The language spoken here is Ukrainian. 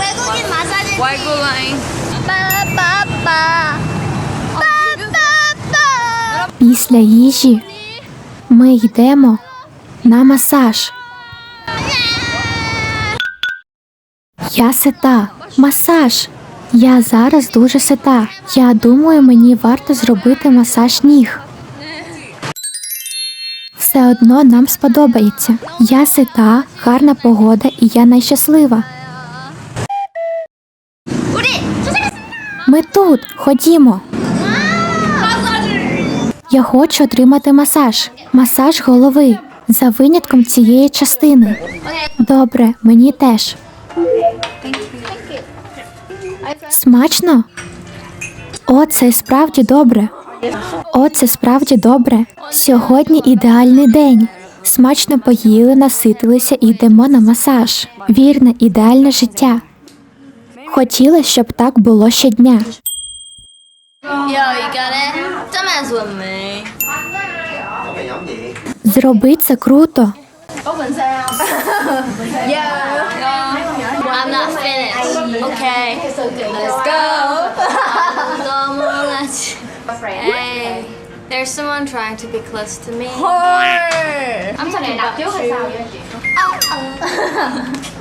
외국인 마사지. White Gold Line. 빠빠빠. 빠빠빠. Після їжі ми йдемо на масаж. Я сита. Масаж. Я зараз дуже сита. Я думаю, мені варто зробити масаж ніг. все одно нам сподобається. Я сита, гарна погода і я найщаслива. Ми тут ходімо. Я хочу отримати масаж, масаж голови за винятком цієї частини. Добре, мені теж. Смачно? О, це справді добре. О, це справді добре. Сьогодні ідеальний день. Смачно поїли, наситилися і йдемо на масаж. Вірне, ідеальне життя. Хотіла, щоб так було щодня. Зроби це круто. Okay. Let's go. Hey, there's someone trying to be close to me. Her. I'm talking about you.